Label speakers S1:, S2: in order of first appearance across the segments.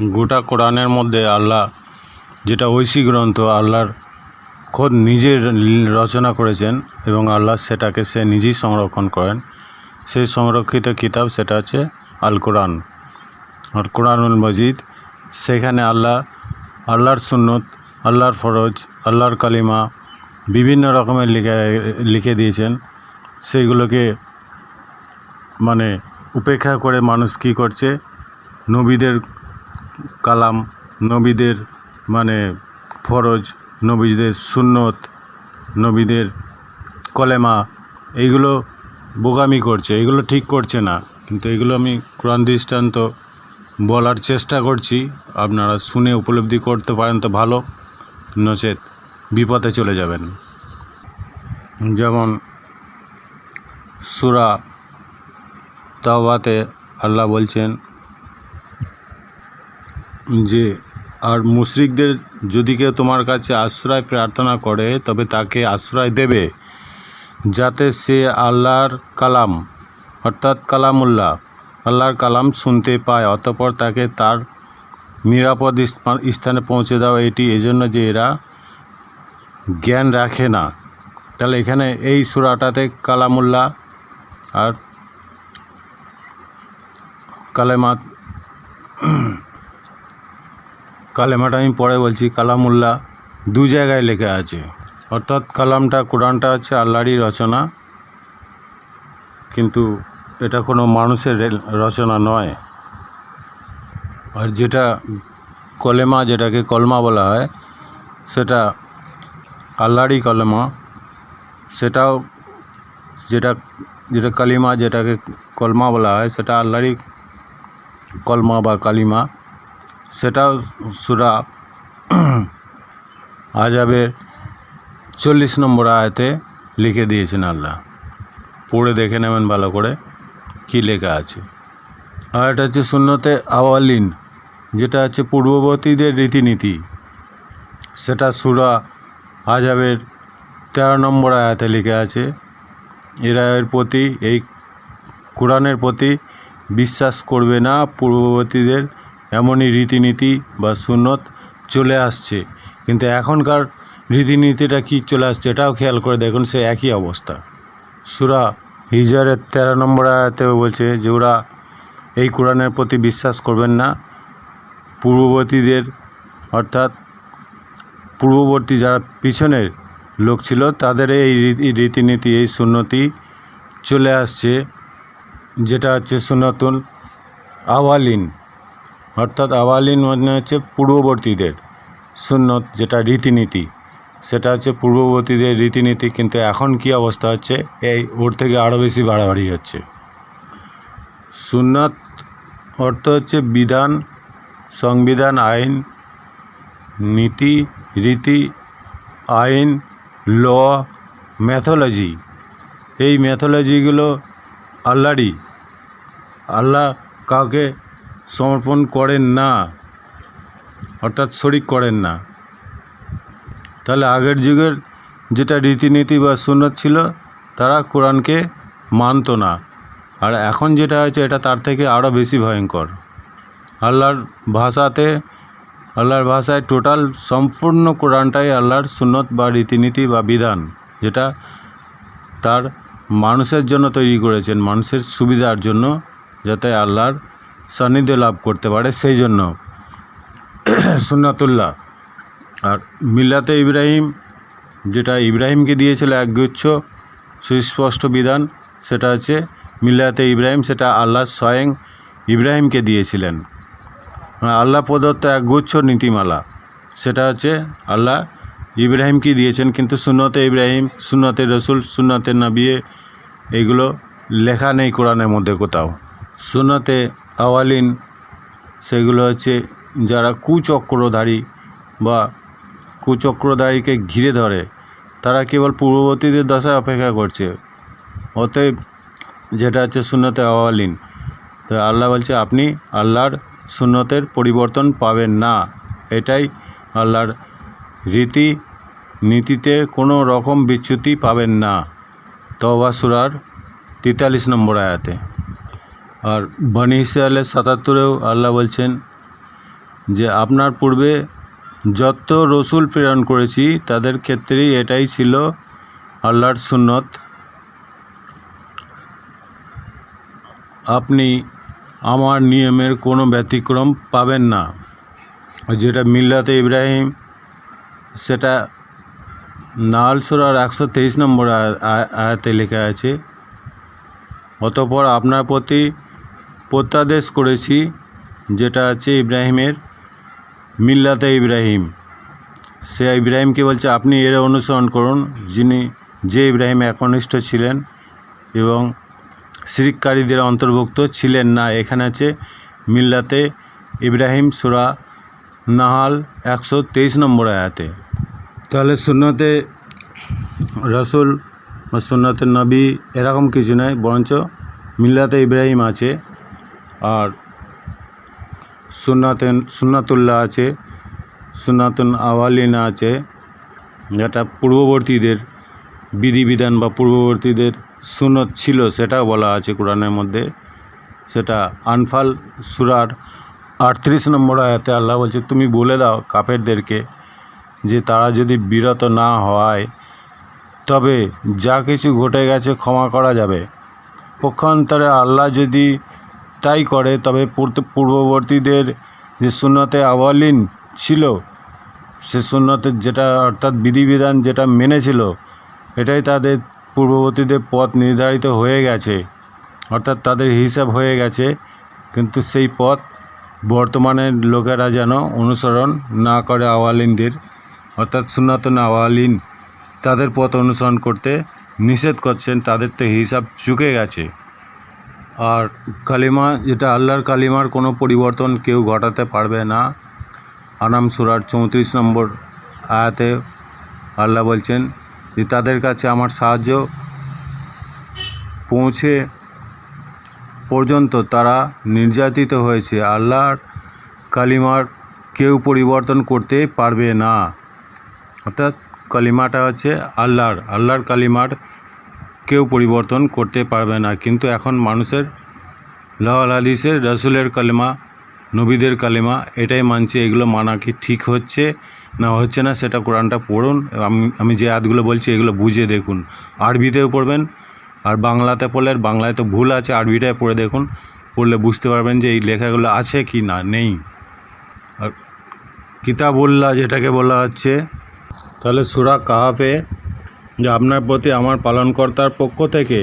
S1: গোটা কোরআনের মধ্যে আল্লাহ, যেটা ঐশী গ্রন্থ, আল্লাহর খোদ নিজে রচনা করেছেন এবং আল্লাহ সেটাকে সে নিজেই সংরক্ষণ করেন। সেই সংরক্ষিত কিতাব সেটা হচ্ছে আল কোরআন আর কোরআনুল মজিদ, সেখানে আল্লাহ, আল্লাহর সুন্নত, আল্লাহর ফরজ, আল্লাহর কালিমা, বিভিন্ন রকমের লিখে লিখে দিয়েছেন। সেইগুলোকে মানে উপেক্ষা করে মানুষ কী করছে? নবীদের কালাম নবীদের মানে ফরজ, নবীদের সুন্নত, নবীদের কলেমা, এইগুলো বোগামি করছে এগুলো ঠিক করছে না। কিন্তু এগুলো আমি কোরআন দৃষ্টান্ত বলার চেষ্টা করছি। আপনারা শুনে উপলব্ধি করতে পারেন তো ভালো, নচেত বিপদে চলে যাবেন। যেমন সুরা তাওবাতে আল্লাহ বলছেন যে, আর মুশরিকদের যদি কেউ তোমার কাছে আশ্রয় প্রার্থনা করে, তবে তাকে আশ্রয় দেবে, যাতে সে আল্লাহর কালাম, অর্থাৎ কালামুল্লাহ, আল্লাহর কালাম শুনতে পায়, অতঃপর তাকে তার নিরাপদ স্থানে পৌঁছে দেওয়া এটি এজন্য যে এরা জ্ঞান রাখে না। তাহলে এখানে এই সুরাটাতে কালামুল্লাহ আর কালেমাত কালেমাটা আমি পরে বলছি, কালামুল্লাহ দু জায়গায় লেখা আছে। অর্থাৎ কালামটা, কোরআনটা হচ্ছে আল্লাহরই রচনা, কিন্তু এটা কোনো মানুষের রচনা নয়। আর যেটা কলেমা, যেটাকে কলমা বলা হয়, সেটা আল্লাহরই কলেমা। সেটাও যেটা যেটা কালিমা, যেটাকে কলমা বলা হয়, সেটা আল্লাহরই কলমা বা কালিমা। সেটাও সুরা আজাবের চল্লিশ নম্বর আয়াতে লিখে দিয়েছেন আল্লাহ। পড়ে দেখে নেবেন ভালো করে কী লেখা আছে। আর এটা হচ্ছে শূন্যতে আওয়ালিন, যেটা হচ্ছে পূর্ববর্তীদের রীতিনীতি। সেটা সুরা আজাবের তেরো নম্বর আয়াতে লিখে আছে। এরা এর প্রতি, এই কোরআনের প্রতি বিশ্বাস করবে না পূর্ববর্তীদের এমনই রীতিনীতি বা সুন্নত চলে আসছে। কিন্তু এখনকার রীতিনীতিটা কী চলে আসছে এটাও খেয়াল করে দেখুন, সে একই অবস্থা। সুরা হিজারের তেরো নম্বর আয়াতেও বলছে যে, ওরা এই কোরআনের প্রতি বিশ্বাস করবেন না। পূর্ববর্তীদের, অর্থাৎ পূর্ববর্তী যারা পিছনের লোক ছিল, তাদের এই রীতিনীতি, এই সুন্নতি চলে আসছে। যেটা হচ্ছে সুন্নতুল আওয়ালিন। অর্থাৎ আওয়ালিন মানে হচ্ছে পূর্ববর্তীদের, সুন্নত যেটা রীতিনীতি, সেটা হচ্ছে পূর্ববর্তীদের রীতিনীতি, কিন্তু এখন কি অবস্থা হচ্ছে? এই ওর থেকে আরও বেশি বাড়াবাড়ি হচ্ছে। সুন্নত অর্থ হচ্ছে বিধান, সংবিধান, আইন, নীতি, রীতি, আইন, ল, ম্যাথোলজি। এই ম্যাথোলজিগুলো আল্লাহরই। আল্লাহ কাউকে সমর্পণ করেন না, অর্থাৎ শরিক করেন না। তাহলে আগের যুগের যেটা রীতিনীতি বা সুন্নত ছিল, তারা কোরআনকে মানতো না। আর এখন যেটা হয়েছে, এটা তার থেকে আরও বেশি ভয়ঙ্কর। আল্লাহর ভাষাতে, আল্লাহর ভাষায় টোটাল সম্পূর্ণ কোরআনটাই আল্লাহর সুন্নত বা রীতিনীতি বা বিধান, যেটা তার মানুষের জন্য তৈরি করেছেন, মানুষের সুবিধার জন্য, যাতে আল্লাহর সান্নিধ্য লাভ করতে পারে, সেই জন্য সুন্নাতুল্লাহ। আর মিল্লাতে ইব্রাহিম, যেটা ইব্রাহিমকে দিয়েছিল একগুচ্ছ, সুস্পষ্ট বিধান সেটা হচ্ছে মিল্লাতে ইব্রাহিম, সেটা আল্লাহ স্বয়ং ইব্রাহিমকে দিয়েছিলেন। মানে আল্লাহ প্রদত্ত একগুচ্ছ নীতিমালা, সেটা হচ্ছে আল্লাহ ইব্রাহিমকে দিয়েছেন, কিন্তু সুন্নতে ইব্রাহিম, সুন্নতে রসুল, সুন্নতে নবিয়ে এইগুলো লেখা নেই কোরআনের মধ্যে কোথাও। সুন্নতে আওয়ালিন, সেগুলো হচ্ছে যারা কুচক্রধারী বা কুচক্রধারীকে ঘিরে ধরে, তারা কেবল পূর্ববর্তীদের দশায় অপেক্ষা করছে। অতএব যেটা হচ্ছে শূন্যতে আওয়ালিন, তো আল্লাহ বলছে, আপনি আল্লাহর শূন্যতের পরিবর্তন পাবেন না। এটাই আল্লাহর রীতি নীতিতে কোনো রকম বিচ্যুতি পাবেন না। তওবা সুরার তেতাল্লিশ নম্বর আয়াতে। আর বনি ইসরায়েলের সাতাত্তরেও আল্লাহ বলছেন যে, আপনার পূর্বে যত রসুল প্রেরণ করেছি, তাদের ক্ষেত্রেই এটাই ছিল আল্লাহর সুন্নত। আপনি আমার নিয়মের কোনো ব্যতিক্রম পাবেন না। যেটা মিল্লাতে ইব্রাহিম, সেটা নাল সুরার একশো তেইশ নম্বর আয়া- আয়া- আয়াতে লেখা আছে, অতপর আপনার প্রতি প্রত্যাদেশ করেছি, যেটা আছে ইব্রাহিমের, মিল্লাতে ইব্রাহিম। সে ইব্রাহিমকে বলছে, আপনি এর অনুসরণ করুন, যিনি, যে ইব্রাহিম একনিষ্ঠ ছিলেন এবং শিরিককারীদের অন্তর্ভুক্ত ছিলেন না। এখানে আছে মিল্লাতে ইব্রাহিম সুরা নাহাল একশো তেইশ নম্বর আয়াতে। তাহলে সুন্নতে রসুল বা সুন্নতে নবী এরকম কিছু নয় বরঞ্চ মিল্লাতে ইব্রাহিম আছে। আর সুন্নাতে সুনাতুল্লাহ আছে, সুন্নাতুন আওয়ালিনা আছে, যেটা পূর্ববর্তীদের বিধিবিধান বা পূর্ববর্তীদের সুনত ছিল সেটাও বলা আছে কোরআনের মধ্যে। সেটা আনফাল সুরার আটত্রিশ নম্বর আয়াতে আল্লাহ বলছে, তুমি বলে দাও কাফেরদেরকে যে তারা যদি বিরত না হয়, তবে যা কিছু ঘটে গেছে ক্ষমা করা যাবে। পক্ষান্তরে আল্লাহ যদি তাই করে, তবে পূর্ববর্তীদের যে সুন্নতে আওয়ালিন ছিল, সে সুন্নতের যেটা, অর্থাৎ বিধিবিধান যেটা মেনেছিল, এটাই তাদের পূর্ববর্তীদের পথ নির্ধারিত হয়ে গেছে। অর্থাৎ তাদের হিসাব হয়ে গেছে, কিন্তু সেই পথ বর্তমানের লোকেরা যেন অনুসরণ না করে আওয়ালিনদের, অর্থাৎ সুন্নাতন আওয়ালিন তাদের পথ অনুসরণ করতে নিষেধ করছেন, তাদের তো হিসাব চুকে গেছে। আর কালিমা, যেটা আল্লাহর কালিমার কোনো পরিবর্তন কেউ ঘটাতে পারবে না। আনাম সুরার চৌত্রিশ নম্বর আয়াতে আল্লাহ বলছেন, যে তাদের কাছে আমার সাহায্য পৌঁছে পর্যন্ত তারা নির্যাতিত হয়েছে। আল্লাহর কালিমার কেউ পরিবর্তন করতে পারবে না। অর্থাৎ কালিমাটা হচ্ছে আল্লাহর। আল্লাহর কালিমার কেউ পরিবর্তন করতে পারবে না। কিন্তু এখন মানুষের লাওয়াল হাদিসের, রসুলের কালেমা, নবীদের কালেমা, এটাই মানছে, এগুলো মানা কি ঠিক হচ্ছে না হচ্ছে না, সেটা কোরআনটা পড়ুন। আমি আমি যে আয়াতগুলো বলছি, এগুলো বুঝে দেখুন। আরবিতেও পড়বেন, আর বাংলাতে পড়লে বাংলায় তো ভুল আছে আরবিটায় পড়ে দেখুন। পড়লে বুঝতে পারবেন যে এই লেখাগুলো আছে কি না, নেই। আর কিতাবুল্লাহ যেটাকে বলা হচ্ছে, তাহলে সুরা কাহাফে যে আপনার প্রতি আমার পালনকর্তার পক্ষ থেকে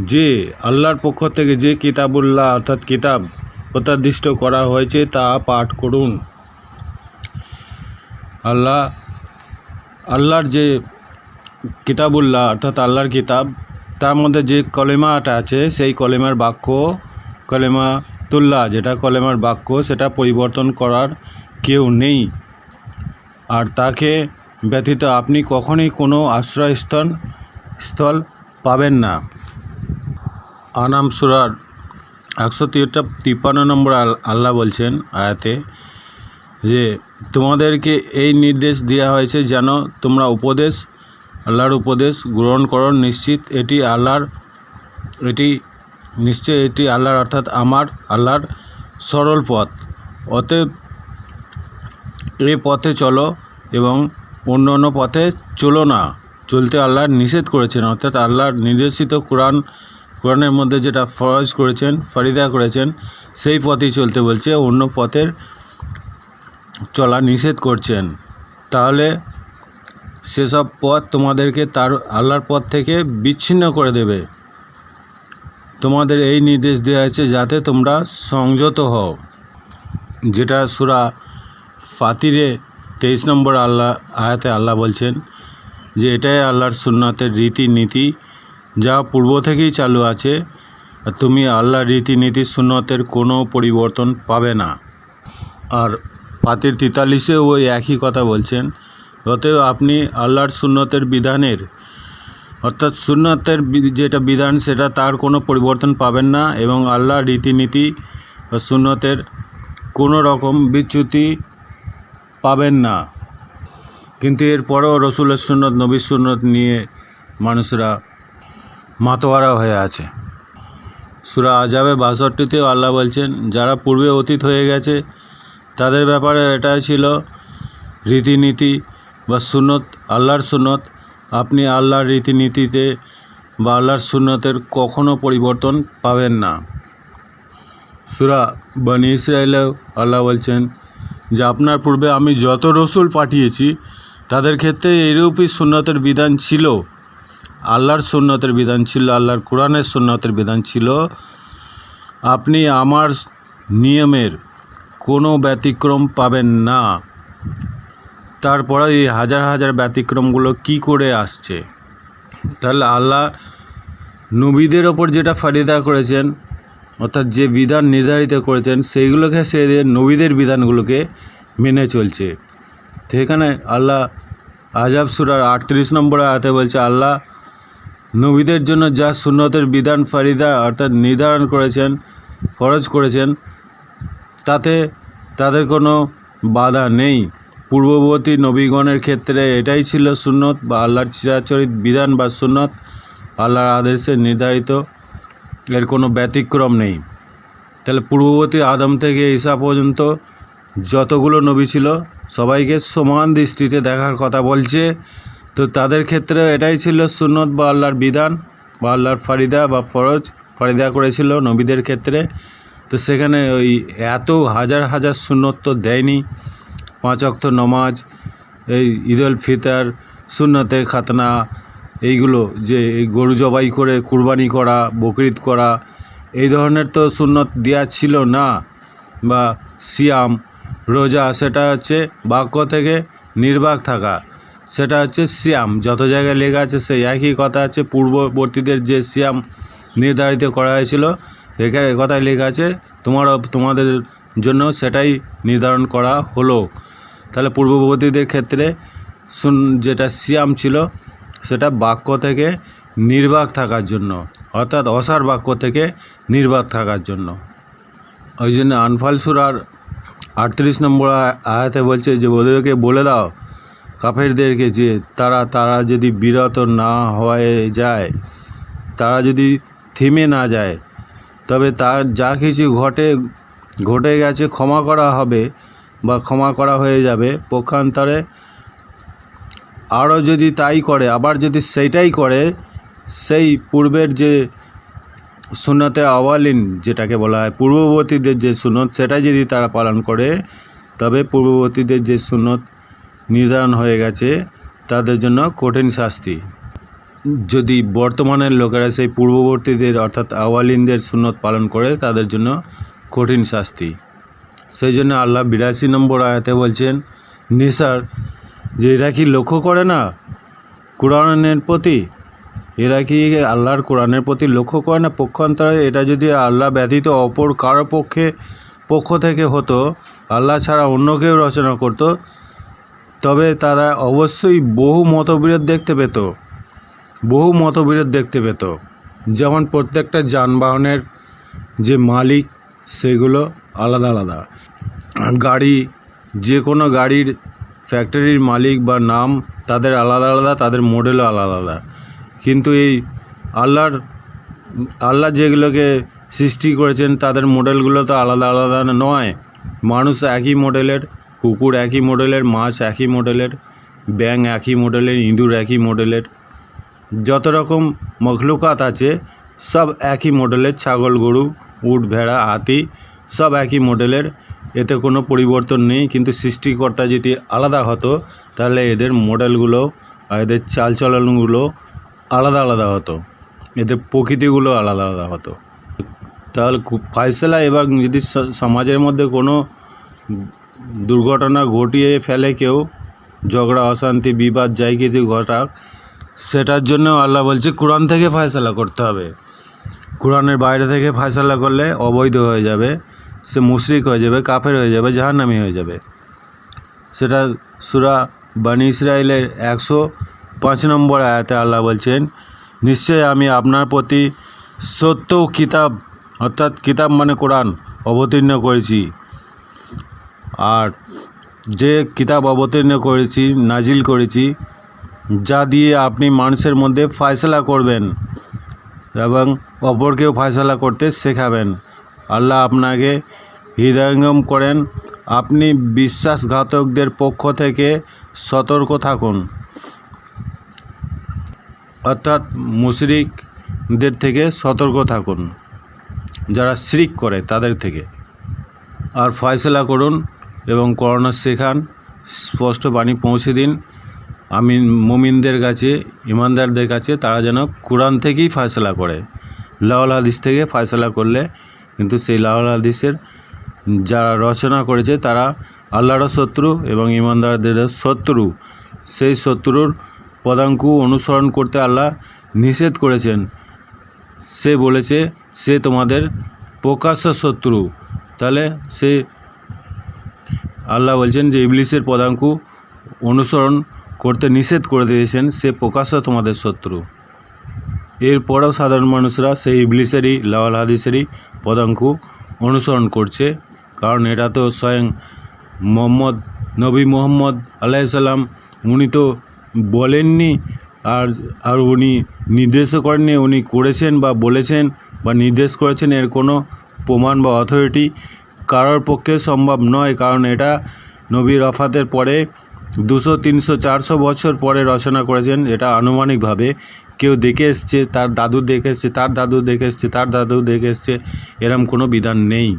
S1: যে আল্লাহর পক্ষ থেকে যে কিতাবুল্লাহ অর্থাৎ কিতাব প্রত্যাদিষ্ট করা হয়েছে তা পাঠ করুন। আল্লাহ, আল্লাহর যে কিতাবুল্লাহ অর্থাৎ আল্লাহর কিতাব, তার মধ্যে যে কলেমাটা আছে, সেই কলেমার বাক্য কলেমা তুল্লাহ যেটা কলেমার বাক্য, সেটা পরিবর্তন করার কেউ নেই। আর তাকে ব্যতীত আপনি কখনই কোনো আশ্রয়স্থল, স্থল পাবেন না। আনাম সুরার একশো তিরটা তিপ্পান্ন নম্বর আল- আল্লাহ বলছেন আয়াতে যে, তোমাদেরকে এই নির্দেশ দেওয়া হয়েছে যেন তোমরা উপদেশ, আল্লাহর উপদেশ গ্রহণ করো নিশ্চিত। এটি আল্লাহর, এটি নিশ্চয় এটি আল্লাহর অর্থাৎ আমার আল্লাহর সরল পথ। অতএব এ পথে চলো এবং অন্য অন্য পথে চলো না। চলতে আল্লাহ নিষেধ করেছেন, অর্থাৎ আল্লাহর নির্দেশিত কোরআন, কোরআনের মধ্যে যেটা ফরজ করেছেন, ফরিদা করেছেন, সেই পথেই চলতে বলছে, অন্য পথের চলা নিষেধ করছেন। তাহলে সেসব পথ তোমাদেরকে তার আল্লাহর পথ থেকে বিচ্ছিন্ন করে দেবে। তোমাদের এই নির্দেশ দেওয়া হয়েছে যাতে তোমরা সংযত হও। যেটা সুরা ফাতিরে তেইশ নম্বর আল্লাহ, আয়াতে আল্লাহ বলছেন যে এটাই আল্লাহর সুন্নাতের রীতিনীতি, যা পূর্ব থেকেই চালু আছে, আর তুমি আল্লাহর রীতিনীতি সুন্নতের কোনো পরিবর্তন পাবে না। আর পাতির তেতাল্লিশেও ওই একই কথা বলছেন, অতএব আপনি আল্লাহর সুন্নতের বিধানের, অর্থাৎ সুন্নতের যেটা বিধান, সেটা তার কোনো পরিবর্তন পাবেন না, এবং আল্লাহর রীতিনীতি বা সুন্নতের কোনো রকম বিচ্যুতি পাবেন না। কিন্তু এরপরেও রসুলের সুন্নত, নবীর সুন্নত নিয়ে মানুষরা মাতোয়ারা হয়ে আছে। সুরা আজাবে বাষট্টিতেও আল্লাহ বলছেন, যারা পূর্বে অতীত হয়ে গেছে, তাদের ব্যাপারে এটাই ছিল রীতিনীতি বা সুনত আল্লাহর সুনত আপনি আল্লাহর রীতিনীতিতে বা আল্লাহর সুন্নতের কখনো পরিবর্তন পাবেন না। সুরা বনি ইসরায়েলেও আল্লাহ বলছেন যে আপনার পূর্বে আমি যত রসুল পাঠিয়েছি, তাদের ক্ষেত্রে এইরূপই সুন্নতের বিধান ছিল। আল্লাহর সুন্নতের বিধান ছিল, আল্লাহর কোরআনের সুন্নতের বিধান ছিল। আপনি আমার নিয়মের কোনো ব্যতিক্রম পাবেন না। তারপরে এই হাজার হাজার ব্যতিক্রমগুলো কি করে আসছে? তাহলে আল্লাহ নবীদের ওপর যেটা ফারিদা করেছেন অর্থাৎ যে বিধান নির্ধারিত করেছেন, সেইগুলোকে সে নবীদের বিধানগুলোকে মেনে চলছে। সেখানে আল্লাহ আজাব সুরার আটত্রিশ নম্বর আয়াতে বলছে, আল্লাহ নবীদের জন্য যা সুন্নতের বিধান ফারিদা অর্থাৎ নির্ধারণ করেছেন, ফরজ করেছেন, তাতে তাদের কোনো বাধা নেই। পূর্ববর্তী নবীগণের ক্ষেত্রে এটাই ছিল সুন্নত বা আল্লাহর চিরাচরিত বিধান বা সুন্নত, আল্লাহর আদেশে নির্ধারিত। এর কোনো ব্যতিক্রম নেই। তাহলে পূর্ববর্তী আদম থেকে ঈসা পর্যন্ত যতগুলো নবী ছিল, সবাইকে সমান দৃষ্টিতে দেখার কথা বলছে। তো তাদের ক্ষেত্রে এটাই ছিল সুন্নত বা আল্লাহর বিধান বা আল্লাহর ফারিদা বা ফরজ ফারিদা করেছিল নবীদের ক্ষেত্রে। তো সেখানে ওই এত হাজার হাজার সুন্নত তো দেয়নি। পাঁচ অক্ত নমাজ, এই ঈদ উল ফিতর, সুন্নতে খাতনা এইগুলো যে এই গরু জবাই করে কুরবানি করা, বকরিদ করা, এই ধরনের তো সুন্নত দেওয়া ছিল না। বা সিয়াম, রোজা, সেটা হচ্ছে বাক্য থেকে নির্বাক থাকা। সেটা হচ্ছে সিয়াম, যত জায়গায় লেখা আছে সেই একই কথা আছে। পূর্ববর্তীদের যে সিয়াম নির্ধারিত করা হয়েছিল, এখানে কথায় লেখা আছে, তোমারও, তোমাদের জন্য সেটাই নির্ধারণ করা হলো। তাহলে পূর্ববর্তীদের ক্ষেত্রে শুন যেটা সিয়াম ছিল সেটা বাক্য থেকে নির্বাক থাকার জন্য, অর্থাৎ অসার বাক্য থেকে নির্বাক থাকার জন্য। ওই জন্য আনফাল সুরার আটত্রিশ নম্বর আয়াতে বলছে যে, ওদেরকে বলে দাও কাফেরদেরকে যে, তারা তারা যদি বিরত না হয়ে যায়, তারা যদি থেমে না যায়, তবে তার যা কিছু ঘটে ঘটে গেছে ক্ষমা করা হবে বা ক্ষমা করা হয়ে যাবে। পক্ষান্তরে আরও যদি তাই করে, আবার যদি সেইটাই করে, সেই পূর্বের যে সুন্নতে আওয়ালিন, যেটাকে বলা হয়, পূর্ববর্তীদের যে সুন্নত সেটা যদি তারা পালন করে, তবে পূর্ববর্তীদের যে সুন্নত নির্ধারণ হয়ে গেছে, তাদের জন্য কঠিন শাস্তি। যদি বর্তমানের লোকেরা সেই পূর্ববর্তীদের, অর্থাৎ আওয়ালিনদের সুন্নত পালন করে, তাদের জন্য কঠিন শাস্তি। সেই জন্য আল্লাহ বিরাশি নম্বর আয়াতে বলছেন, নিসার যে এরা কি লক্ষ্য করে না কোরআনের প্রতি? এরা কি আল্লাহর কোরআনের প্রতি লক্ষ্য করে না? পক্ষান্তরে এটা যদি আল্লাহ ব্যতীত অপর কারও পক্ষে, পক্ষ থেকে হতো, আল্লাহ ছাড়া অন্য কেউ রচনা করতো, তবে তারা অবশ্যই বহু মতবিরোধ দেখতে পেত। বহু মতবিরোধ দেখতে পেত। যেমন প্রত্যেকটা যানবাহনের যে মালিক, সেগুলো আলাদা আলাদা। গাড়ি, যে কোনো গাড়ির ফ্যাক্টরির মালিক বা নাম তাদের আলাদা আলাদা, তাদের মডেলও আলাদা আলাদা। কিন্তু এই আল্লাহর, আল্লাহ যেগুলোকে সৃষ্টি করেছেন, তাদের মডেলগুলো তো আলাদা আলাদা নয়। মানুষ একই মডেলের কুকুর একই মডেলের মাছ একই মডেলের ব্যাঙ একই মডেলের ইঁদুর একই মডেলের যত রকম মখলুকাত আছে, সব একই মডেলের ছাগল, গরু, উট, ভেড়া, হাতি, সব একই মডেলের এতে কোনো পরিবর্তন নেই, কিন্তু সৃষ্টিকর্তা যদি আলাদা হতো, তাহলে এদের মডেলগুলো এদের চালচলনগুলো আলাদা আলাদা হতো। এদের প্রকৃতিগুলো আলাদা আলাদা হতো। তাহলে খুব ফাইসলা এবার যদি সমাজের মধ্যে কোনো দুর্ঘটনা ঘটিয়ে ফেলে কেউ, ঝগড়া, অশান্তি, বিবাদ, যাই কিছু ঘটাক, সেটার জন্য আল্লাহ বলছে কোরআন থেকে ফয়সালা করতে হবে। কোরআনের বাইরে থেকে ফয়সালা করলে অবৈধ হয়ে যাবে। সে মুশরিক হয়ে যাবে, কাফের হয়ে যাবে, জাহান্নামি হয়ে যাবে। সেটা সুরা বানি ইসরায়েলের একশো পাঁচ নম্বর আয়াতে আল্লাহ বলছেন নিশ্চয় আমি আপনার প্রতি সত্য কিতাব, অর্থাৎ কিতাব মানে কোরআন, অবতীর্ণ করেছি। আর যে কিতাব অবতীর্ণ করেছি, নাজিল করেছি, যা দিয়ে আপনি মানুষের মধ্যে ফয়সলা করবেন এবং অপরকেও ফয়সলা করতে শেখাবেন। আল্লাহ আপনাকে হৃদয়ঙ্গম করেন। আপনি বিশ্বাসঘাতকদের পক্ষ থেকে সতর্ক থাকুন। অর্থাৎ মুশরিকদের থেকে সতর্ক থাকুন। যারা শিরিক করে তাদের থেকে। আর ফয়সলা করুন এবং করোনা শেখান। স্পষ্ট বাণী পৌঁছে দিন। আমি মুমিনদের কাছে, ইমানদারদের কাছে তারা যেন কোরআন থেকেই ফয়সলা করে। লাউল হাদিস থেকে ফয়সলা করলে কিন্তু সেই লাউল হাদিসের যারা রচনা করেছে তারা আল্লাহরও শত্রু এবং ইমানদারদের শত্রু। সেই শত্রুর পদাঙ্ক অনুসরণ করতে আল্লাহ নিষেধ করেছেন। সে বলেছে, সে তোমাদের প্রকাশ্য শত্রু। তাহলে সে আল্লাহ বলছেন যে, ইবলিসের পদাঙ্ক অনুসরণ করতে নিষেধ করে দিয়েছেন, সে প্রকাশ্য তোমাদের শত্রু। এরপরেও সাধারণ মানুষরা সেই ইবলিসেরই লাওয়াল হাদিসেরই পদাঙ্ক অনুসরণ করছে। কারণ এটা তো স্বয়ং মোহাম্মদ, নবী মোহাম্মদ আলাইসাল্লাম উনি তো বলেননি আর আর উনি নির্দেশও করেননি, উনি করেছেন বা বলেছেন বা নির্দেশ করেছেন, এর কোনো প্রমাণ বা অথরিটি কারোর পক্ষে সম্ভব নয়। কারণ এটা নবী রফাতের পরে দুশো, তিনশো, চারশো বছর পরে রচনা করেছেন, এটা আনুমানিকভাবে কেউ দেখে এসছে, তার দাদু দেখে এসছে, তার দাদু দেখে এসছে, তার দাদু দেখে এসছে, এরম কোনো বিধান নেই।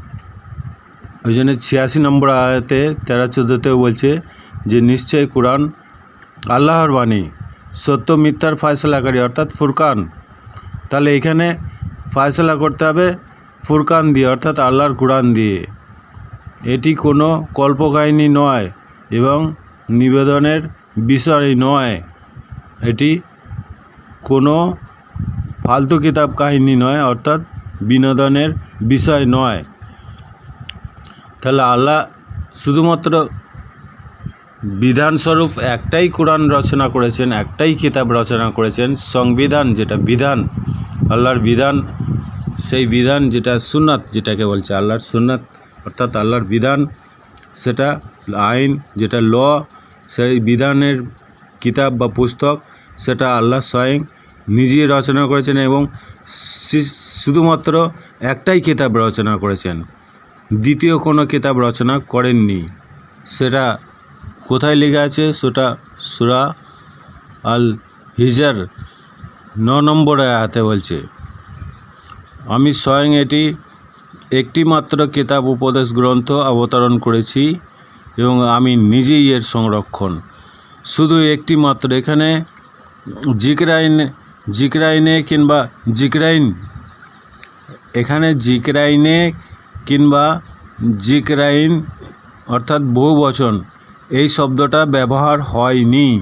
S1: ওই জন্য ছিয়াশি নম্বর আয়াতে, তেরো চোদ্দোতেও বলছে যে, নিশ্চয় কোরআন আল্লাহর বাণী, সত্য মিথ্যার ফয়সলাকারী অর্থাৎ ফুরকান। তাহলে এখানে ফয়সলা করতে হবে ফুরকান দিয়ে, অর্থাৎ আল্লাহর কোরআন দিয়ে। এটি কোনো কল্পকাহিনী নয় এবং নিবেদনের বিষয় নয়। এটি কোনো ফালতু কিতাব কাহিনী নয়, অর্থাৎ বিনোদনের বিষয় নয়। তাহলে আল্লাহ শুধুমাত্র বিধানস্বরূপ একটাই কোরআন রচনা করেছেন, একটাই কিতাব রচনা করেছেন, সংবিধান যেটা বিধান, আল্লাহর বিধান, সেই বিধান যেটা সুন্নাত যেটাকে বলছে, আল্লাহর সুন্নাত, অর্থাৎ আল্লাহর বিধান, সেটা আইন, যেটা ল, সেই বিধানের কিতাব বা পুস্তক, সেটা আল্লাহ স্বয়ং নিজেই রচনা করেছেন এবং শুধুমাত্র একটাই কিতাব রচনা করেছেন। দ্বিতীয় কোনো কিতাব রচনা করেননি। সেটা কোথায় লেখা আছে? সেটা সুরা আল হিজার ন নম্বর আয়াতে বলছে। আমি স্বয়ং এটি একটি মাত্র কিতাব উপদেশ গ্রন্থ অবতরণ করেছি এবং আমি নিজেই এর সংরক্ষণ। শুধু একটি মাত্র এখানে জিকরাইন জিকরাইনে কিংবা জিকরাইন। এখানে জিকরাইনে কিংবা জিকরাইন অর্থাৎ বহু বচন। এই শব্দটা ব্যবহার হয়নি।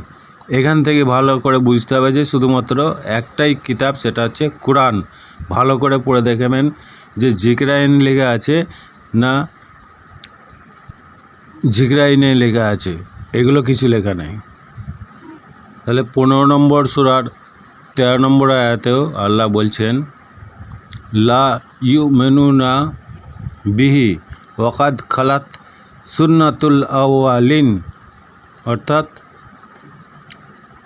S1: এখান থেকে ভালো করে বুঝতে হবে যে শুধুমাত্র একটাই কিতাব, সেটা হচ্ছে কোরআন। ভালো করে পড়ে দেখবেন যে জিকরাইন লেখা আছে না জিকরাইনে লেখা আছে। এগুলো কিছু লেখা নেই। তাহলে পনেরো নম্বর সুরার তেরো নম্বর আয়াতেও আল্লাহ বলছেন, লা ইউ মেনু না বিহি ওয়াকাদ খালাত সুন্নাতুল আওয়ালিন। অর্থাৎ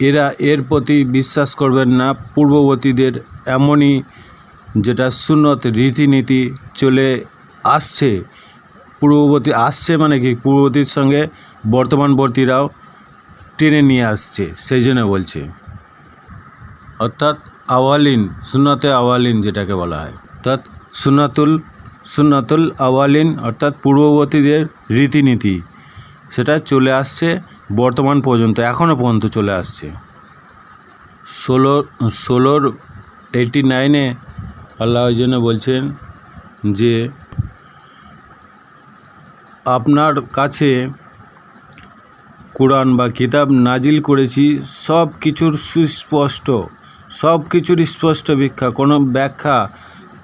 S1: এরা এর প্রতি বিশ্বাস করবেন না, পূর্ববর্তীদের এমনই যেটা সুন্নত রীতিনীতি চলে আসছে। পূর্ববর্তী আসছে মানে কি? পূর্ববর্তীর সঙ্গে বর্তমানবর্তীরাও টেনে নিয়ে আসছে, সেই জন্য বলছে। অর্থাৎ আওয়ালিন, সুন্নতে আওয়ালিন যেটাকে বলা হয়। অর্থাৎ সুন্নাতুল সুন্নাতুল আওয়ালিন, অর্থাৎ পূর্ববর্তীদের রীতিনীতি, সেটা চলে আসছে বর্তমান পর্যন্ত, এখনও পর্যন্ত চলে আসছে। ষোলো, ষোলোর এইটি নাইনে আল্লাহ ওই জন্য বলছেন যে, আপনার কাছে কোরআন বা কিতাব নাজিল করেছি সব কিছুর সুস্পষ্ট সব কিছুর স্পষ্ট ব্যাখ্যা, কোনো ব্যাখ্যা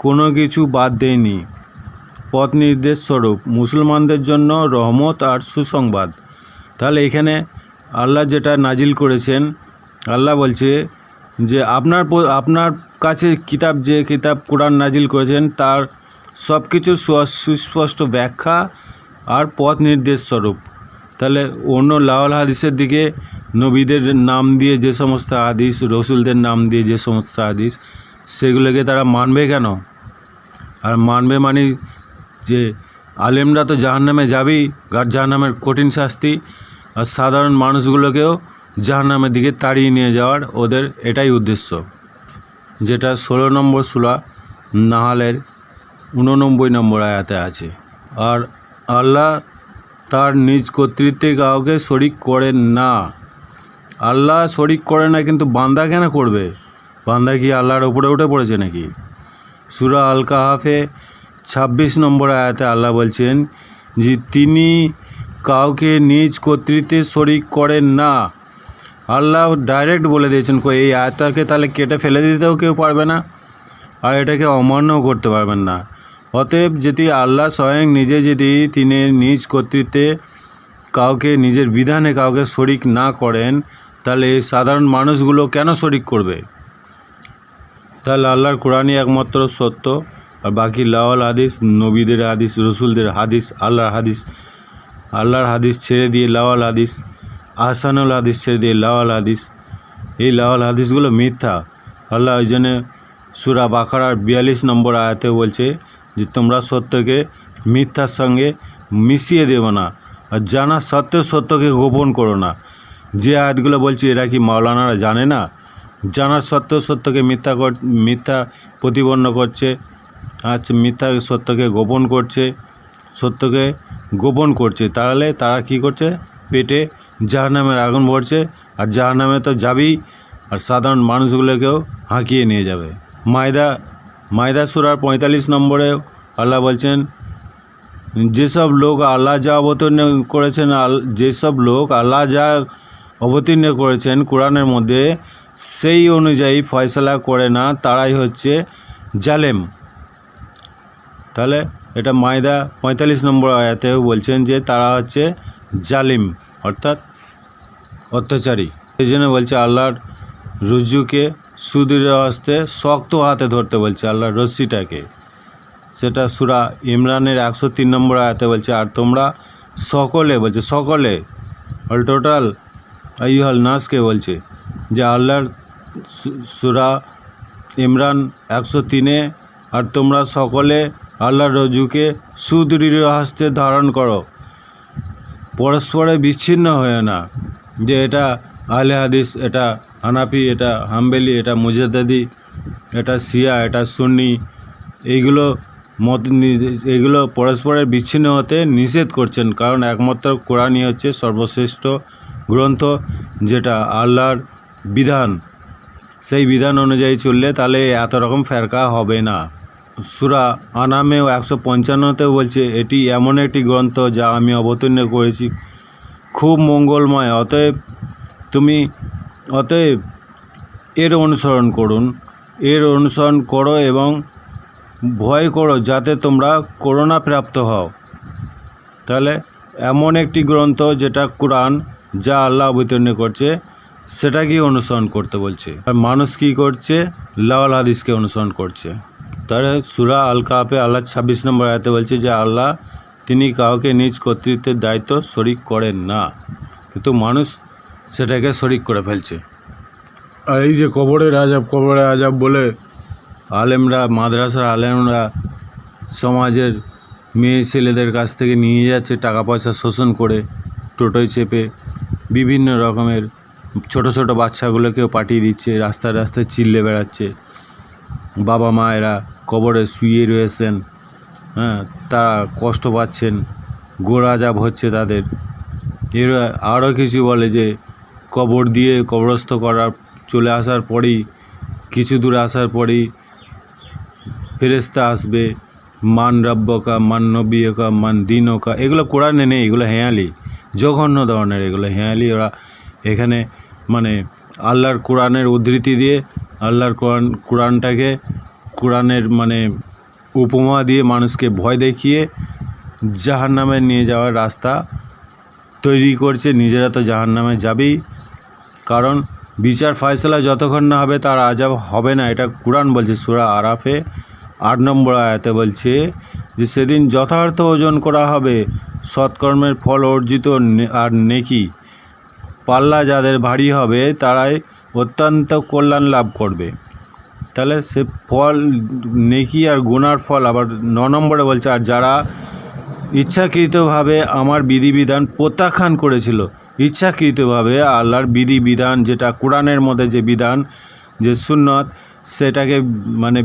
S1: কোনো কিছু বাদ দেয়নি। পথ নির্দেশ স্বরূপ, মুসলমানদের জন্য রহমত আর সুসংবাদ। তাহলে এখানে আল্লাহ যেটা নাজিল করেছেন, আল্লাহ বলছে যে আপনার আপনার কাছে কিতাব যে কিতাব কোরআন নাজিল করেছেন, তার সব কিছু সুস্পষ্ট ব্যাখ্যা আর পথ নির্দেশ স্বরূপ। তাহলে অন্য লাওয়াল হাদিসের দিকে নবীদের নাম দিয়ে যে সমস্ত হাদিস, রসুলদের নাম দিয়ে যে সমস্ত হাদিস, সেগুলোকে তারা মানবে কেন? আর মানবে মানে যে আলেমরা তো জাহান্নামে যাবেই জাহান্নামের কঠিন শাস্তি, আর সাধারণ মানুষগুলোকেও জাহান্নামের দিকে তাড়িয়ে নিয়ে যাওয়ার ওদের এটাই উদ্দেশ্য। যেটা ষোলো নম্বর সুলা নাহালের উননব্বই নম্বর আয়াতে আছে। আর আল্লাহ তার নিজ কর্তৃত্বে কাউকে শরিক করেন না। আল্লাহ শরিক করে না, কিন্তু বান্দা কেন করবে? বান্দা কি আল্লাহর উপরে উঠে পড়েছে নাকি? সুরা আল কাহাফে ছাব্বিশ নম্বর আয়াতে আল্লাহ বলছেন, যে তিনি কাউকে নিজ কর্তৃত্বে শরিক করেন না। আল্লাহ ডাইরেক্ট বলে দিয়েছেন এই আয়াতটাকে তাহলে কেটে ফেলে দিতেও কেউ পারবে না আর এটাকে অমান্যও করতে পারবেন না। অতএব যদি আল্লাহ স্বয়ং নিজে যদি তিনি নিজ কর্তৃত্বে কাউকে, নিজের বিধানে কাউকে শরিক না করেন তাহলে এই সাধারণ মানুষগুলো কেন শরিক করবে? তাহলে আল্লাহর কোরআনই একমাত্র সত্য, আর বাকি লাওয়াল হাদিস, নবীদের হাদিস, রসুলদের হাদিস, আল্লাহর হাদিস আল্লাহর হাদিস ছেড়ে দিয়ে লাওয়াল হাদিস, আহসানুল হাদিস ছেড়ে দিয়ে লাওয়াল হাদিস, এই লাওয়াল হাদিসগুলো মিথ্যা। আল্লাহ ওই জন্যে সুরা বাখারার বিয়াল্লিশ নম্বর আয়াতে বলছে যে, তোমরা সত্যকে মিথ্যার সঙ্গে মিশিয়ে দেবো না, আর জানা সত্ত্বেও সত্যকে গোপন করো না। যে আয়াতগুলো বলছি, এরা কি মাওলানারা জানে না? জানার সত্ত্বেও সত্যকে মিথ্যা মিথ্যা প্রতিপন্ন করছে আচ্ছা মিথ্যা সত্যকে গোপন করছে, সত্যকে গোপন করছে। তাহলে তারা কি করছে? পেটে জাহান্নামের আগুন ভরছে, আর জাহান্নামে তো যাবেই আর সাধারণ মানুষগুলোকেও হাঁকিয়ে নিয়ে যাবে। মায়দা মায়দা সুরার পঁয়তাল্লিশ নম্বরে আল্লাহ বলছেন, যেসব লোক আল্লাহ যা অবতীর্ণ করেছেন, আল- যেসব লোক আল্লাহ যা অবতীর্ণ করেছেন। কোরআনের মধ্যে সেই অনুযায়ী ফয়সলা করে না, তারাই হচ্ছে জালেম। তাহলে এটা মায়দা পঁয়তাল্লিশ নম্বর আয়াতেও বলছেন যে তারা হচ্ছে জালিম, অর্থাৎ অত্যাচারী। সেই জন্য বলছে, আল্লাহর রজ্জুকে সুদৃঢ় হস্তে শক্ত হাতে ধরতে বলছে, আল্লাহর রশ্মিটাকে। সেটা সুরা ইমরানের একশো তিন নম্বর আয়াতে বলছে, আর তোমরা সকলে, বলছে, সকলে, অল টোটাল আইহল নাসকে বলছে যে আল্লাহর সুরা ইমরান একশো তিনে, আর তোমরা সকলে আল্লাহর রজুকে সুদৃঢ় হস্তে ধারণ করো। পরস্পরে বিচ্ছিন্ন হয়ে না। যে এটা আহলে হাদিস, এটা হানাফি, এটা হাম্বেলি, এটা মুজাদ্দাদি, এটা শিয়া, এটা সুন্নি, এইগুলো মত এইগুলো পরস্পরের বিচ্ছিন্ন হতে নিষেধ করছেন। কারণ একমাত্র কোরআনই হচ্ছে সর্বশ্রেষ্ঠ গ্রন্থ যেটা আল্লাহর বিধান, সেই বিধান অনুযায়ী চললে তাহলে এত রকম ফেরকা হবে না। সুরা আনামেও একশো পঞ্চান্নতেও বলছে, এটি এমন একটি গ্রন্থ যা আমি অবতীর্ণ করেছি। খুব মঙ্গলময়। অতএব তুমি, অতএব এর অনুসরণ করুন। এর অনুসরণ করো এবং ভয় করো যাতে তোমরা করোনা প্রাপ্ত হও। তাহলে এমন একটি গ্রন্থ যেটা কোরআন যা আল্লাহ অবতীর্ণ করছে, সেটাকেই অনুসরণ করতে বলছে। আর মানুষ কী করছে? লাওয়াল হাদিসকে অনুসরণ করছে। তাহলে সুরা আল কাপে আল্লাহ ছাব্বিশ নম্বর আয়াতে বলছে যে, আল্লাহ তিনি কাউকে নিজ কর্তৃত্বের দায়িত্ব শরিক করেন না, কিন্তু মানুষ সেটাকে শরিক করে ফেলছে। আর এই যে কবরের আজাব কবরের আজাব বলে আলেমরা, মাদ্রাসার আলেমরা সমাজের মেয়ে ছেলেদের কাছ থেকে নিয়ে যাচ্ছে, টাকা পয়সা শোষণ করে টোটোয় চেপে। বিভিন্ন রকমের ছোট ছোট বাচ্চাগুলোকেও পাঠিয়ে দিচ্ছে, রাস্তায় রাস্তায় চিল্লে বেড়াচ্ছে। বাবা মায়েরা কবরে শুয়ে রয়েছেন হ্যাঁ তারা কষ্ট পাচ্ছেন গোড়াজাব হচ্ছে তাদের। এর আরও কিছু বলে যে, কবর দিয়ে কবরস্থ করার, চলে আসার পরেই, কিছু দূর আসার পরেই ফেরেস্তা আসবে, মান রব্বকা, মান নবিয়কা, মান দিনকা, এগুলো কোরআনে নেই, এগুলো হেঁয়ালি। জঘন্য ধরনের এগুলো। হেঁয়ালি ওরা এখানে মানে আল্লাহর কোরআনের উদ্ধৃতি দিয়ে, আল্লাহর কোরআন, কোরআনটাকে কোরআনের মানে উপমা দিয়ে মানুষকে ভয় দেখিয়ে জাহার নামে নিয়ে যাওয়ার রাস্তা তৈরি করছে। নিজেরা তো জাহার নামে যাবেই। কারণ বিচার ফয়সলা যতক্ষণ না হবে তার আজাব হবে না। এটা কোরআন বলছে, সুরা আরাফে। আট নম্বর আয়াতে বলছে যে সেদিন যথার্থ ওজন করা হবে, সৎকর্মের ফল অর্জিত আর নেকি। পাল্লা যাদের ভারী হবে, তারাই অত্যন্ত কল্যাণ লাভ করবে। তাহলে সে ফল, নেকি আর গুনার ফল আবার ন নম্বরে বলছে, আর যারা ইচ্ছাকৃতভাবে আমার বিধিবিধান প্রত্যাখ্যান করেছিল, ইচ্ছাকৃতভাবে আল্লাহর বিধিবিধান যেটা কোরআনের মধ্যে যে বিধান, যে সুন্নত সেটাকে মানে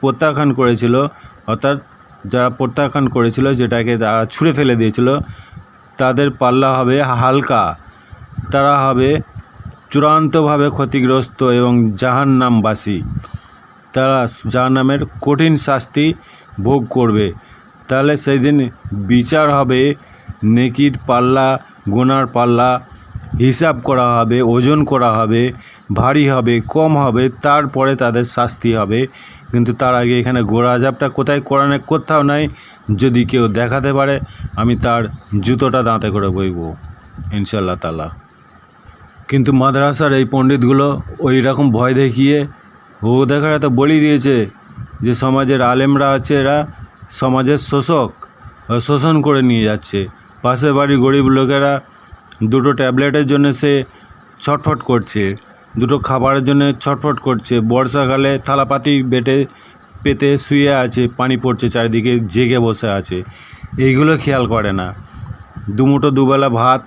S1: প্রত্যাখ্যান করেছিল। অর্থাৎ যারা প্রত্যাখ্যান করেছিল, যেটাকে তারা ছুঁড়ে ফেলে দিয়েছিল, তাদের পাল্লা হবে হালকা। তারা হবে চূড়ান্তভাবে ক্ষতিগ্রস্ত এবং জাহান্নামবাসী। তারা জাহান্নামের কঠিন শাস্তি ভোগ করবে। তাহলে সেই দিন বিচার হবে, নেকির পাল্লা, গোনার পাল্লা, হিসাব করা হবে, ওজন করা হবে ভারী হবে, কম হবে, তারপরে তাদের শাস্তি হবে। কিন্তু তার আগে এখানে গোড়া আজাবটা কোথায়? কোরআনে কোথাও নাই। যদি কেউ দেখাতে পারে, আমি তার জুতোটা দাঁতে করে বইব ইনশাল্লাহ তালা কিন্তু মাদ্রাসার এই পণ্ডিতগুলো ওই রকম ভয় দেখিয়ে, ও দেখার তো বলি দিয়েছে যে সমাজের আলেমরা আছে, এরা সমাজের শোষক শোষণ করে নিয়ে যাচ্ছে। পাশের বাড়ির গরিব লোকেরা দুটো ট্যাবলেটের জন্য সে ছটফট করছে। দুটো খাবারের জন্য ছটফট করছে। বর্ষাকালে থালাপাতি বেটে পেতে শুয়ে আছে, পানি পড়ছে, চারিদিকে জেগে বসে আছে। এইগুলো খেয়াল করে না। দুমুটো দুবেলা ভাত,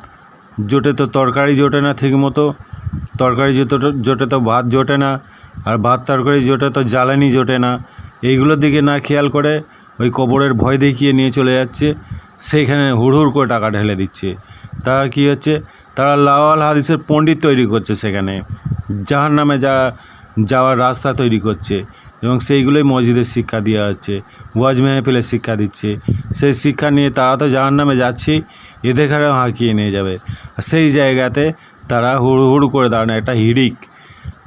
S1: জোটে তো তরকারি জোটে না ঠিক মতো তরকারি জোটে জোটে তো ভাত জোটে না, আর ভাত তরকারি জোটে তো জ্বালানি জোটে না। এইগুলোর দিকে না খেয়াল করে ওই কবরের ভয় দেখিয়ে নিয়ে চলে যাচ্ছে। সেইখানে হুড় হুড় করে টাকা ঢেলে দিচ্ছে। তারা কী হচ্ছে? তারা লাওয়াল হাদিসের পণ্ডিত তৈরি করছে সেখানে। জাহার নামে যারা যাওয়ার রাস্তা তৈরি করছে এবং সেইগুলোই মসজিদের শিক্ষা দেওয়া হচ্ছে, ওয়াজ মেহফিলের শিক্ষা দিচ্ছে। সেই শিক্ষা নিয়ে তারা তো জাহার নামে যাচ্ছে, এদের ঘরেও হাঁকিয়ে নিয়ে যাবে। আর সেই জায়গাতে তারা হুড়ু হুড়ু করে দাঁড়ানো, একটা হিড়িক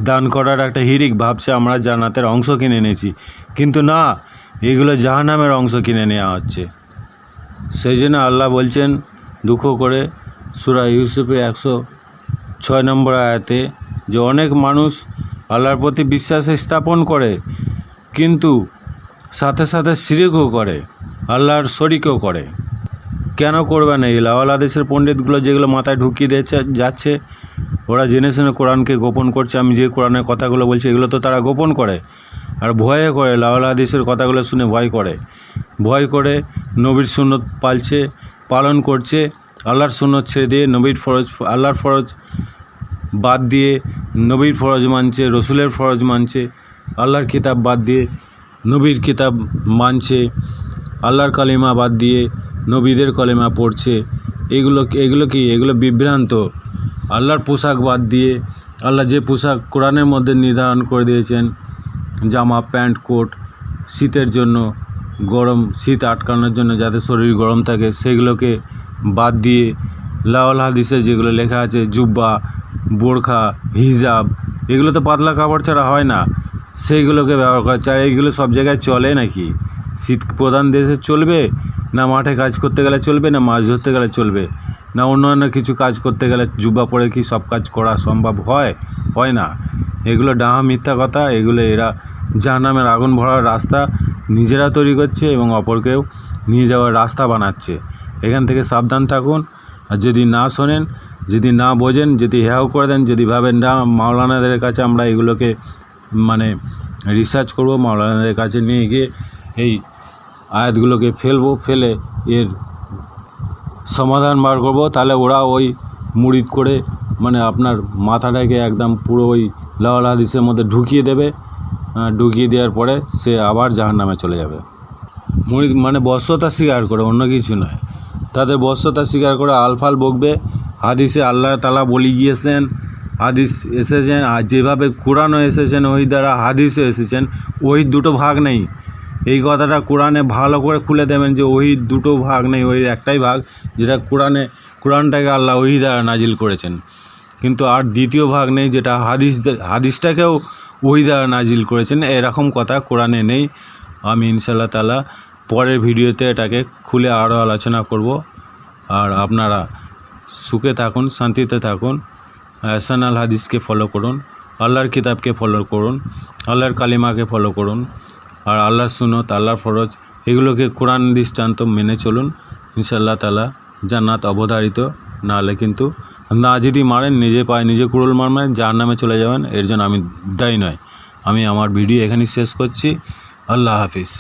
S1: দান করার একটা হিড়িক ভাবছে, আমরা জান্নাতের অংশ কিনে নিয়েছি কিন্তু না, এগুলো জাহান্নামের অংশ কিনে নেওয়া হচ্ছে। সেই জন্য আল্লাহ বলছেন, দুঃখ করে সুরা ইউসুফে একশো ছয় নম্বর আয়াতে যে অনেক মানুষ আল্লাহর প্রতি বিশ্বাস স্থাপন করে, কিন্তু সাথে সাথে শিরিকও করে, আল্লাহর শরিকও করে। কেন করবে না? এই লাওয়ালা দেশের পণ্ডিতগুলো যেগুলো মাথায় ঢুকিয়ে দিয়েছে যাচ্ছে, ওরা জেনে শুনে কোরআনকে গোপন করছে। আমি যে কোরআনের কথাগুলো বলছি, এগুলো তো তারা গোপন করে। আর ভয়ে করে, লাওয়ালা হাদিসের কথাগুলো শুনে ভয় করে। ভয় করে নবীর সুন্নত পালছে, পালন করছে, আল্লাহর সুন্নত ছেড়ে দিয়ে নবীর ফরজ আল্লাহর ফরজ বাদ দিয়ে নবীর ফরজ মানছে, রসুলের ফরজ মানছে, আল্লাহর কিতাব বাদ দিয়ে নবীর কিতাব মানছে, আল্লাহর কালিমা বাদ দিয়ে নবীদের কলেমা পড়ছে। এগুলো এগুলো কি? এগুলো বিভ্রান্ত। আল্লাহর পোশাক বাদ দিয়ে, আল্লাহ যে পোশাক কোরআনের মধ্যে নির্ধারণ করে দিয়েছেন, জামা, প্যান্ট, কোট, শীতের জন্য গরম, শীত আটকানোর জন্য যাতে শরীর গরম থাকে, সেগুলোকে বাদ দিয়ে লাওয়াল হাদিসে যেগুলো লেখা আছে, জুব্বা বোরখা, হিজাব, এগুলো তো পাতলা কাপড় ছাড়া হয় না। সেইগুলোকে ব্যবহার করা চাই এইগুলো সব জায়গায় চলে নাকি? শীত প্রধান দেশে চলবে? না মাঠে কাজ করতে গেলে চলবে? না মাছ ধরতে গেলে চলবে? না অন্যান্য কিছু কাজ করতে গেলে জুব্বা পরে কি সব কাজ করা সম্ভব হয়? হয় না। এগুলো ডাহা মিথ্যা কথা। এগুলো এরা জাহান্নামের আগুন ভরার রাস্তা নিজেরা তৈরি করছে এবং অপরকেও নিয়ে যাওয়ার রাস্তা বানাচ্ছে। এখান থেকে সাবধান থাকুন। আর যদি না শোনেন যদি না বোঝেন, যদি হেয়াও করে দেন, যদি ভাবেন, না, মাওলানাদের কাছে আমরা এগুলোকে মানে রিসার্চ করব, মাওলানাদের কাছে নিয়ে গিয়ে এই আয়াতগুলোকে ফেলব, ফেলে এর সমাধান বার করব, তাহলে ওরা ওই মুড়িদ করে মানে আপনার মাথাটাকে একদম পুরো ওই লাওয়াল হাদিসের মধ্যে ঢুকিয়ে দেবে। ঢুকিয়ে দেওয়ার পরে সে আবার জাহার নামে চলে যাবে। মুড়িদ মানে বস্যতা স্বীকার করে, অন্য কিছু নয়। তাদের বস্যতা স্বীকার করে আলফাল বকবে। হাদিসে আল্লাহ তালা বলি গিয়েছেন, হাদিস এসেছেন, আর যেভাবে কোরআনও এসেছেন, ওই দ্বারা হাদিসও এসেছেন, ওই দুটো ভাগ নেই। এই কথাটা কোরআনে ভালো করে খুলে দেবেন যে ওই দুটো ভাগ নেই, ওই একটাই ভাগ যেটা কোরআনে, কোরআনটাকে আল্লাহ ওই দ্বারা নাজিল করেছেন। কিন্তু আর দ্বিতীয় ভাগ নেই যেটা হাদিস, হাদিসটাকেও ওই দ্বারা নাজিল করেছেন, এরকম কথা কোরআনে নেই। আমি ইনশাল্লাহ তালা পরের ভিডিওতে এটাকে খুলে আরও আলোচনা করব। আর আপনারা সুখে থাকুন, শান্তিতে থাকুন এহসান আল হাদিসকে ফলো করুন, আল্লাহর কিতাবকে ফলো করুন, আল্লাহর কালিমাকে ফলো করুন, আর আল্লাহর সুনত আল্লাহর ফরজ, এগুলোকে কোরআন দৃষ্টান্ত মেনে চলুন। ইনশাল্লাহ তালা জান্নাত অবধারিত, নাহলে কিন্তু না যদি মারেন, নিজে পায়ে নিজে কুড়ুল মারবেন যার নামে চলে যাবেন, এর জন্য আমি দায়ী নয়। আমি আমার ভিডিও এখানেই শেষ করছি। আল্লাহ হাফিজ।